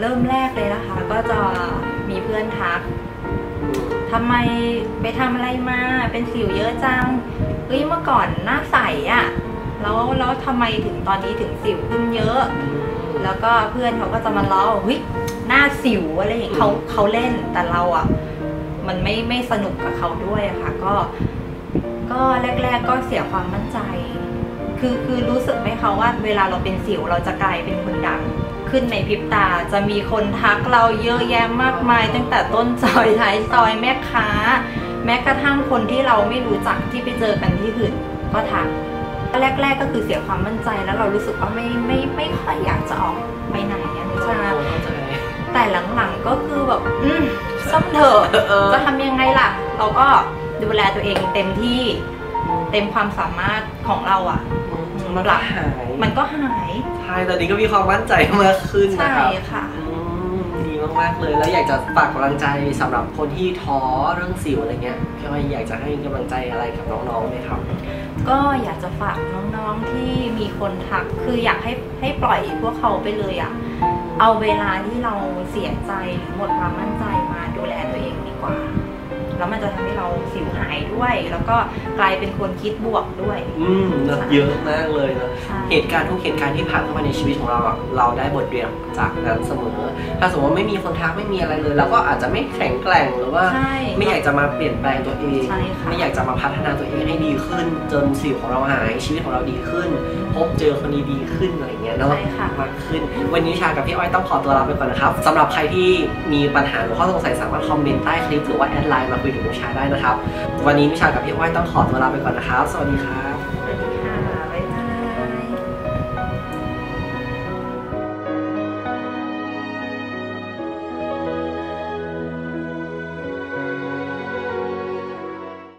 เริ่มแรกเลยนะคะ ก็จะมีเพื่อนทักทำไมไปทำอะไรมา เป็นสิวเยอะจังเฮ้ยเมื่อก่อนหน้าใสอะ่ะ แล้วแล้วทำไมถึงตอนนี้ถึงสิวขึ้นเยอะ แล้วก็เพื่อนเขาก็จะมาเล่าเฮ้ยหน้าสิวอะไรอย่างเงี้ยเขาเขาเล่นแต่เราอะ่ะ มันไม่ไม่สนุกกับเขาด้วยอะค่ะ ก็ ก็แรก ๆ ก็เสียความมั่นใจ คือคือรู้สึกไหมคะว่าเวลาเราเป็นสิวเราจะกลายเป็นคนดัง ขึ้นในพริบตาจะมีคนทักเราเยอะแยะมากมาย ตั้งแต่ต้นซอยท้ายซอยแม่ค้า แม้กระทั่งคนที่เราไม่รู้จักที่ไปเจอกันที่อื่นก็ทักแรก ๆ ก็คือเสียความมั่นใจแล้วเรารู้สึกว่าไม่ไม่ไม่ค่อยอยากจะออกไปไหนอะนิชาแต่หลังๆก็คือแบบอืมซ่อมเถอะเออจะทำยังไงล่ะ เราก็ดูแลตัวเองเต็มที่ เต็มความสามารถของเราอะ่ะมันก็หาย มันก็หายใช่ตอนนี้ก็มีความมั่นใจมากขึ้นนะใช่ครับค่ะอืมดีมากๆเลย แล้วอยากจะฝากกำลังใจสำหรับคนที่ท้อเรื่องสิวอะไรเงี้ยพี่อ้อยอยากจะให้กำลังใจอะไรกับน้องๆไหมครับ ก็อยากจะฝากน้องๆที่มีคนทักคืออยากให้ให้ปล่อยพวกเขาไปเลยอะ่ะเอาเวลาที่เราเสียใจหรือหมดความมั่นใจมาดูแลตัวเองดีกว่า แล้วมันจะทำให้เราสิวหายด้วย แล้วก็กลายเป็นคนคิดบวกด้วย อืมนะเยอะมากเลยนะใช่เหตุการณ์ทุกเหตุการณ์ที่ผ่านเข้ามาในชีวิตของเราอะเราได้บทเรียนจากนั้นเสมอ ถ้าสมมติว่าไม่มีคนทักไม่มีอะไรเลยเราก็อาจจะไม่แข็งแกร่งหรือว่าใช่ไม่อยากจะมาเปลี่ยนแปลงตัวเองใช่ค่ะไม่อยากจะมาพัฒนาตัวเองให้ดีขึ้น จนสิวของเราหายชีวิตของเราดีขึ้น พบเจอคนดีๆขึ้นอะไรเงี้ยเนาะใช่ค่ะมากขึ้น วันนี้ชากับพี่อ้อยต้องขอตัวลาไปก่อนนะครับสำหรับใครที่มีปัญหาหรือข้อสงสัยสามารถคอมเมนต์ใต้คลิปหรือว่าแอดไลน์มาคุยกับนิชาได้นะครับ วันนี้วิชากับพี่อ้อยต้องขอตัวลาไปก่อนนะครับ สวัสดีครับ